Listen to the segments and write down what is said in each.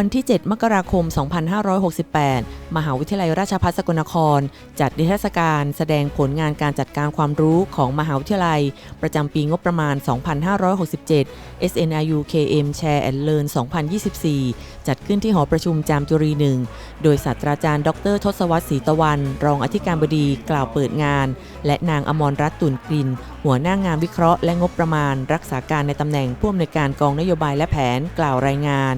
วันที่ 7 มกราคม 2568 มหาวิทยาลัยราชภัฏสกลนคร จัดนิทรรศการแสดงผลงานการจัดการความรู้ของมหาวิทยาลัย ประจำปีงบประมาณ 2567 SNIU KM Share and Learn 2024 จัดขึ้นที่หอประชุมจามจุรี1โดยศาสตราจารย์ ดร ทศวรรษศรีตะวัน รองอธิการบดีกล่าวเปิดงาน และนางอมรรัตน์ตุนกลิน หัวหน้างานวิเคราะห์และงบประมาณ รักษาการในตำแหน่งผู้อำนวยการกองนโยบายและแผนกล่าวรายงาน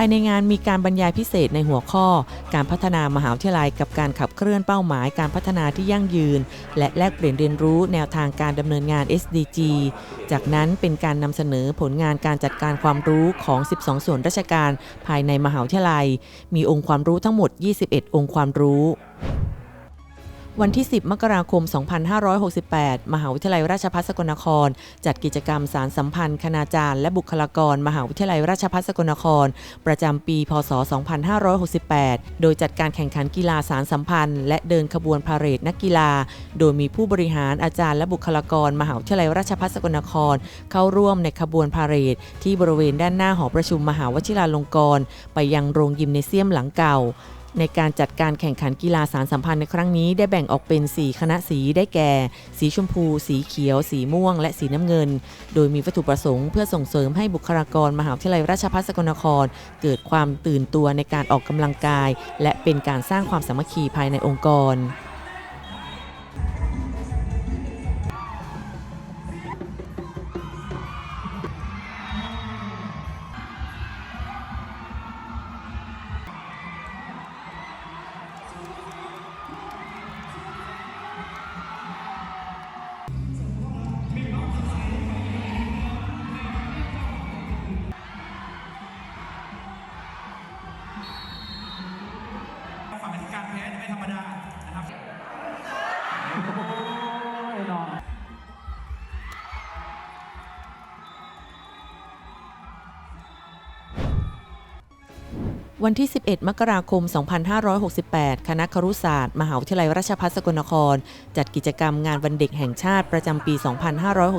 ภายในงานมีการบรรยายพิเศษในหัวข้อ การพัฒนามหาวิทยาลัยกับการขับเคลื่อนเป้าหมายการพัฒนาที่ยั่งยืน และแลกเปลี่ยนเรียนรู้แนวทางการดำเนินงาน SDG จากนั้นเป็นการนำเสนอผลงานการจัดการความรู้ของ 12 ส่วนราชการภายในมหาวิทยาลัย มีองค์ความรู้ทั้งหมด 21 องค์ความรู้ วันที่ 10 มกราคม 2568 มหาวิทยาลัยราชภัฏสกลนคร จัดกิจกรรมสารสัมพันธ์คณาจารย์และบุคลากร มหาวิทยาลัยราชภัฏสกลนคร ประจำปี พศ 2568 โดยจัดการแข่งขันกีฬาสารสัมพันธ์ และเดินขบวนพาเหรดนักกีฬา โดยมีผู้บริหารอาจารย์และบุคลากร มหาวิทยาลัยราชภัฏสกลนคร เข้าร่วมในขบวนพาเหรดที่บริเวณด้านหน้าหอประชุมมหาวชิราลงกรณ์ไปยังโรงยิมเนเซียมหลังเก่า ในการจัดการแข่งขันกีฬาสารสัมพันธ์ในครั้งนี้ได้แบ่งออกเป็น 4 คณะสีได้แก่ สีชมพู สีเขียว สีม่วง และสีน้ำเงิน โดยมีวัตถุประสงค์เพื่อส่งเสริมให้บุคลากรมหาวิทยาลัยราชภัฏสกลนคร เกิดความตื่นตัวในการออกกำลังกาย และเป็นการสร้างความสามัคคีภายในองค์กร ธรรมดา วันที่ 11 มกราคม 2568 คณะครุศาสตร์ มหาวิทยาลัยราชภัฏสกลนคร จัดกิจกรรมงานวันเด็กแห่งชาติประจำปี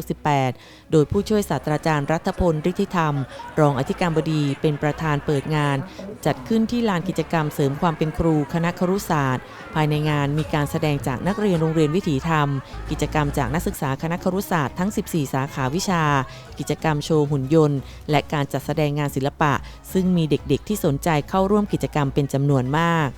2568 โดยผู้ช่วยศาสตราจารย์รัฐพลฤทธิธรรม รองอธิการบดีเป็นประธานเปิดงาน จัดขึ้นที่ลานกิจกรรมเสริมความเป็นครูคณะครุศาสตร์ ภายในงานมีการแสดงจากนักเรียนโรงเรียนวิถีธรรม กิจกรรมจากนักศึกษาคณะครุศาสตร์ทั้ง 14 สาขาวิชา กิจกรรมโชว์หุ่นยนต์ และการจัดแสดงงานศิลปะ ซึ่งมีเด็กๆที่สนใจเข้าร่วมกิจกรรมเป็นจำนวนมาก